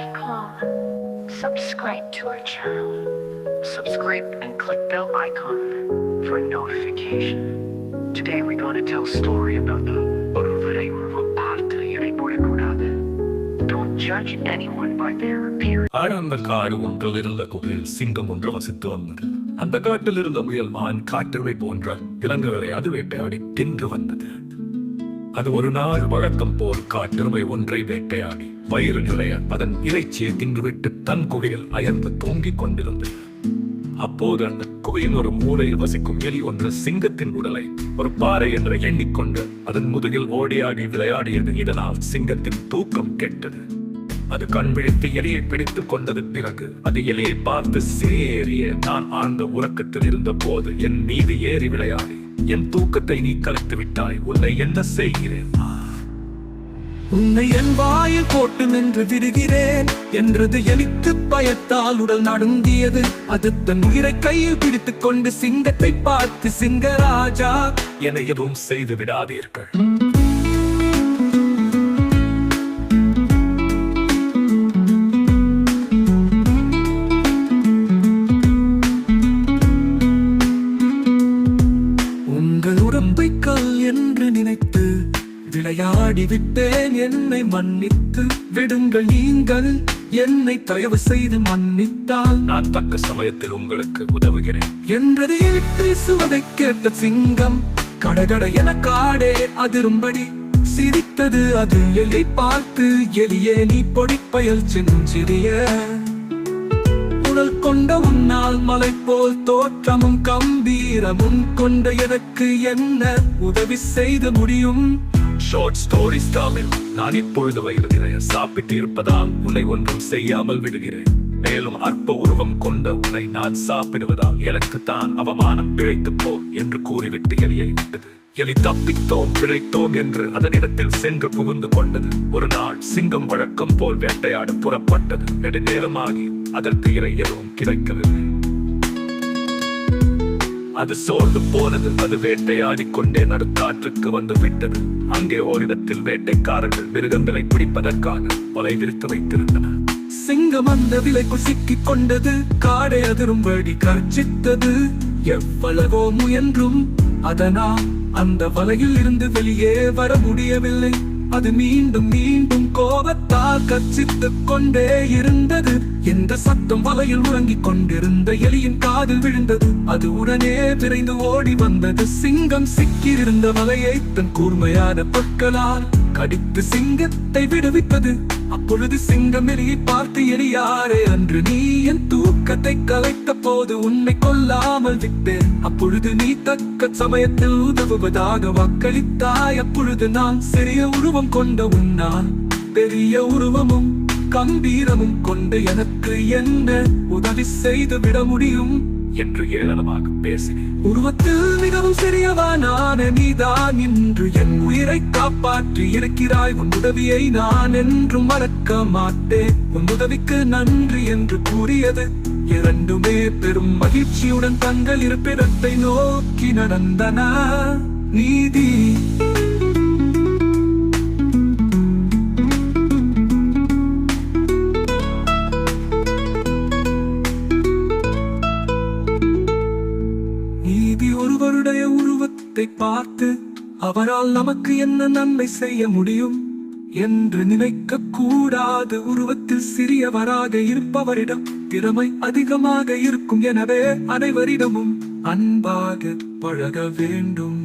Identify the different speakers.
Speaker 1: icon. Subscribe to our channel. Subscribe and click bell icon for notification. Today we're gonna tell story about the ஒருவரை ஒருவர் பார்த்து Don't judge anyone by their appearance.
Speaker 2: ஆழந்த காடு ஒன்றில் இருந்த குகையில் சிங்கம் ஒன்று வசித்து வந்தது அந்த காட்டில் இருந்த முயல் மான் காட்டுவை போன்ற விலங்குகளை அது வேட்டையாடி தின்று வந்தது அது ஒரு நாள் வழக்கம் போல் காட்டெருமை ஒன்றை வேட்டையாடி வயிறு நிறைய அதன் இறைச்சியை தின்றுவிட்டு தன் குகையில் அயர்ந்து தூங்கிக் கொண்டிருந்தது அப்போது அந்த குகையின் ஒரு மூலையில் வசிக்கும் எலி ஒன்று சிங்கத்தின் உடலை ஒரு பாறை என்று எண்ணிக்கொண்டு அதன் முதுகில் ஓடியாடி விளையாடியது. இதனால் சிங்கத்தின் தூக்கம் கெட்டது. அது கண் விழித்து எலியை பிடித்துக் கொண்டது. பிறகு அது எலியை பார்த்து சிறிய நான் ஆழ்ந்த உறக்கத்தில் இருந்த போது என் மீது ஏறி விளையாடி என் தூக்கத்தை நீ கலைத்து விட்டாய் உன்னை என்ன செய்கிறேன்? உன்னை என் வாயில் போட்டு நின்று விடுகிறேன் என்றது எலித்து பயத்தால் உடல் நடுங்கியது. அது தன் உயிரை கையில் பிடித்துக் கொண்டு சிங்கத்தை பார்த்து சிங்கராஜா என எதுவும் செய்து விடாதீர்கள். விளையாடி விட்டேன் என்னை மன்னித்து விடுங்கள் நீங்கள். என்னை தயவு செய்து மன்னித்தால் நான் தக்க சமயத்தில் உங்களுக்கு உதவுகிறேன். என்றது பேசுவதை கேட்ட சிங்கம். கடகட என காடே அதிரும்படி சிரித்தது அது எலியை பார்த்து எலியே நீ பொடிப்பயல் சிறிய உடல் கொண்ட உன்னால் மலை போல் தோற்றமும் கம்பீரமும் கொண்ட எனக்கு என்ன உதவி செய்து முடியும்? ஷார்ட் ஸ்டோரி ஸ்டாலில் நான் இப்பொழுது வயது சாப்பிட்டு இருப்பதால் உன்னை ஒன்றும் செய்யாமல் விடுகிறேன். மேலும் அற்ப உருவம் கொண்ட உன்னை நான் சாப்பிடுவதால் எனக்கு தான் அவமானம் பிழைத்து போ என்று கூறிவிட்டு எலியை விட்டது. எலி தப்பித்தோம் பிழைத்தோம் என்று அதனிடத்தில் சென்று புகுந்து கொண்டது. ஒரு நாள் சிங்கம் வழக்கம் போல் வேட்டையாட புறப்பட்டது. நெடுநேரமாகி அதற்கு இறை எதுவும் கிடைக்கவில்லை. அது சோர்ந்து போனது. அது வேட்டையாடி கொண்டே நடுக்காற்றுக்கு வந்து விட்டது. அங்கே ஓரிடத்தில் வேட்டைக்காரர்கள் மிருகங்களை பிடிப்பதற்கான வலை விரித்து வைத்திருந்தன. சிங்கம் அந்த விலைக்குள் சிக்கிக் கொண்டது. காடை அதிரும்படி கர்ச்சித்தது. எவ்வளவோ முயன்றும் அதனால் அந்த வலையில் இருந்து வெளியே வர முடியவில்லை. அது மீண்டும் மீண்டும் கோபத்தால் கச்சித்துக் கொண்டே இருந்தது. எந்த வலையில் உறங்கிக் கொண்டிருந்த எலியின் காதில் விழுந்தது. அது உடனே விரைந்து ஓடி வந்தது. சிங்கம் சிக்கியிருந்த வலையை தன் கூர்மையான பற்களால் கடித்து சிங்கத்தை விடுவித்தது. அப்பொழுது சிங்கம் எலியை பார்த்து எலியாரே அன்று நீ என் தூக்கத்தை கலைத்த போது உன்னை கொல்லாமல் விட்டேன். அப்பொழுது நீ தக்க சமயத்தில் உதவுவதாக வாக்களித்தாய். அப்பொழுது நான் சிறிய உருவம் கொண்ட உன்னால் பெரிய உருவமும் கம்பீரமும் கொண்டு எனக்கு என்ன உதவி செய்து விட முடியும்? என்று ஏளனமாக பேசினேன். உருவத்தில் மிகவும் சிறியவனான நீதான் இன்று என் உயிரை காப்பாற்றி இருக்கிறாய். உன் உதவியை நான் என்றும் மறக்க மாட்டேன். உன் உதவிக்கு நன்றி என்று கூறியது இரண்டுமே பெரும் மகிழ்ச்சியுடன் தங்கள் இருப்பிடத்தை நோக்கி நடந்தன. நீதி நீதி உருவத்தை பார்த்து அவரால் நமக்கு என்ன நன்மை செய்ய முடியும் என்று நினைக்க கூடாது. உருவத்தில் சிறியவராக இருப்பவரிடம் திறமை அதிகமாக இருக்கும் எனவே அனைவரிடமும் அன்பாக பழக வேண்டும்.